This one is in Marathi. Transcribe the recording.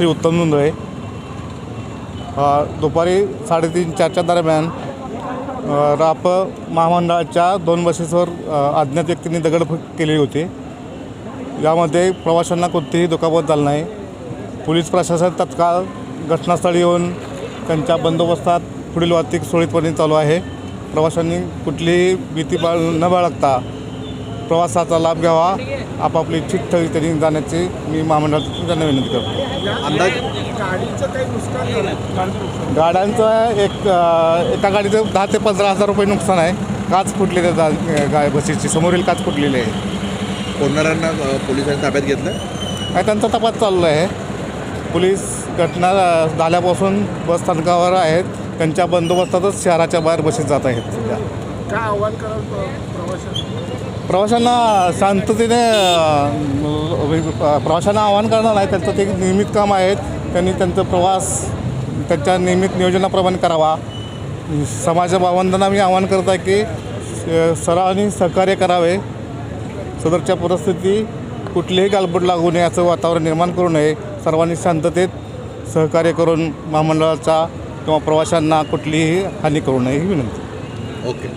श्री उत्तम धुंदळे. दुपारी साडेतीन चारच्या दरम्यान राप महामंडळाच्या दोन बसेसवर अज्ञात व्यक्तींनी दगडफेक केलेली होती. यामध्ये प्रवाशांना कोणतीही दुखापत झाली नाही. पोलीस प्रशासन तत्काळ घटनास्थळी येऊन त्यांच्या बंदोबस्तात पुढील वाहतूक सुरळीतपणे चालू आहे. प्रवाशांनी कुठलीही भीती बाळ न बाळगता प्रवासाचा लाभ घ्यावा. आपापली स्थळी त्यांनी जाण्याची मी महामंडळातून त्यांना विनंती करतो. अंदाज? गाड्यांचं एक एका गाडीचं दहा ते पंधरा हजार रुपये नुकसान आहे. काच फुटलेले गाय बसेसची समोरील काच फुटलेली आहे. फोडणाऱ्यांना अ, पोलिसांनी ताब्यात घेतलं? आणि त्यांचा तपास चालू आहे. पोलीस घटना झाल्यापासून बस स्थानकावर आहेत. त्यांच्या बंदोबस्तातच शहराच्या बाहेर बसेस जात आहेत सध्या. काय आव्हान कराल प्रवाशांना? प्रवाशांना शांततेने प्रवाशांना आवाहन करणार नाही त्यांचं ते नियमित काम आहेत. त्यांनी त्यांचा प्रवास त्यांच्या नियमित नियोजनाप्रमाणे करावा. समाज बांधवांना मी आवाहन करत आहे की सर्वांनी सहकार्य करावे. सदरच्या परिस्थिती कुठलीही गालबोट लागू नये असं वातावरण निर्माण करू नये. सर्वांनी शांततेत सहकार्य करून महामंडळाचा किंवा प्रवाशांना कुठलीही हानी करू नये ही विनंती. ओके.